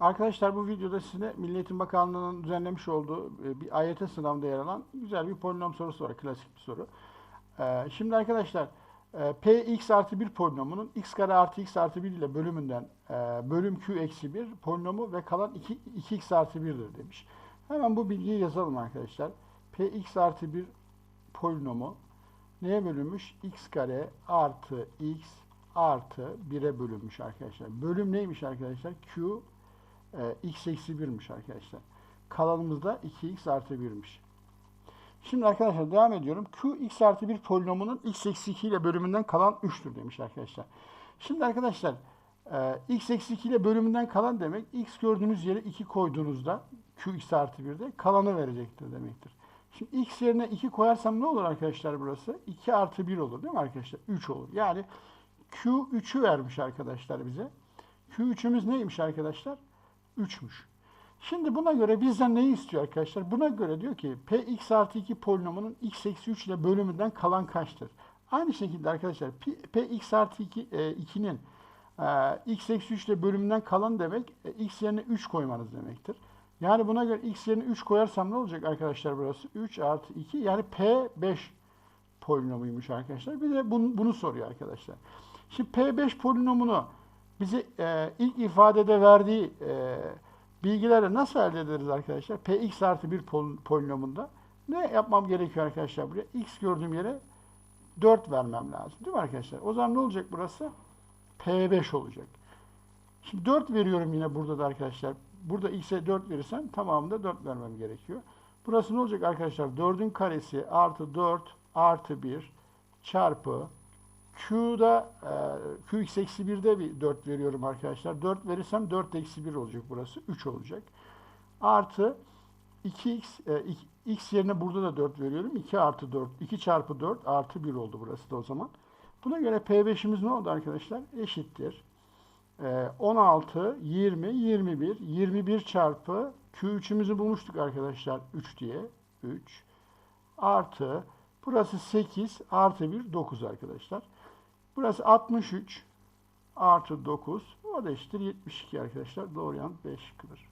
Arkadaşlar bu videoda size Milli Eğitim Bakanlığı'nın düzenlemiş olduğu e, bir AYT sınavında yer alan güzel bir polinom sorusu var. Klasik bir soru. Ee, Şimdi arkadaşlar e, px artı 1 polinomunun x kare artı x artı 1 ile bölümünden e, bölüm q eksi 1 polinomu ve kalan 2, 2x artı 1'dir demiş. Hemen bu bilgiyi yazalım arkadaşlar. px artı 1 polinomu neye bölünmüş? x kare artı x artı 1'e bölünmüş arkadaşlar. Bölüm neymiş arkadaşlar? q e, x eksi 1'miş arkadaşlar. Kalanımız da 2x artı 1'miş. Şimdi arkadaşlar devam ediyorum. Q x artı 1 polinomunun x eksi 2 ile bölümünden kalan 3'tür demiş arkadaşlar. Şimdi arkadaşlar e, x eksi 2 ile bölümünden kalan demek x gördüğünüz yere 2 koyduğunuzda q x artı 1'de kalanı verecektir demektir. Şimdi x yerine 2 koyarsam ne olur arkadaşlar burası? 2 artı 1 olur değil mi arkadaşlar? 3 olur. Yani Q 3'ü vermiş arkadaşlar bize. Q 3'ümüz neymiş arkadaşlar? 3'müş. Şimdi buna göre bizden neyi istiyor arkadaşlar? Buna göre diyor ki px artı 2 polinomunun x eksi 3 ile bölümünden kalan kaçtır? Aynı şekilde arkadaşlar p- px artı 2, e, 2'nin e, x eksi 3 ile bölümünden kalan demek e, x yerine 3 koymanız demektir. Yani buna göre x yerine 3 koyarsam ne olacak arkadaşlar burası? 3 artı 2 yani p5 polinomuymuş arkadaşlar. Bir de bunu, bunu soruyor arkadaşlar. Şimdi p5 polinomunu bize e, ilk ifadede verdiği e, bilgilerle nasıl elde ederiz arkadaşlar? px artı 1 pol, polinomunda ne yapmam gerekiyor arkadaşlar buraya? x gördüğüm yere 4 vermem lazım. Değil mi arkadaşlar? O zaman ne olacak burası? p5 olacak. Şimdi 4 veriyorum yine burada da arkadaşlar. Burada x'e 4 verirsem tamamında 4 vermem gerekiyor. Burası ne olacak arkadaşlar? 4'ün karesi artı 4 artı 1 çarpı Q'da e, Qx eksi 1'de bir 4 veriyorum arkadaşlar. 4 verirsem 4 eksi 1 olacak burası. 3 olacak. Artı 2x e, x yerine burada da 4 veriyorum. 2 artı 4. 2 çarpı 4 artı 1 oldu burası da o zaman. Buna göre P5'imiz ne oldu arkadaşlar? Eşittir. E, 16, 20, 21. 21 çarpı Q3'ümüzü bulmuştuk arkadaşlar 3 diye. 3 artı burası 8 artı 1 9 arkadaşlar. Burası 63 artı 9. O da eşittir 72 arkadaşlar. Doğru yanıt 5 şıkkıdır.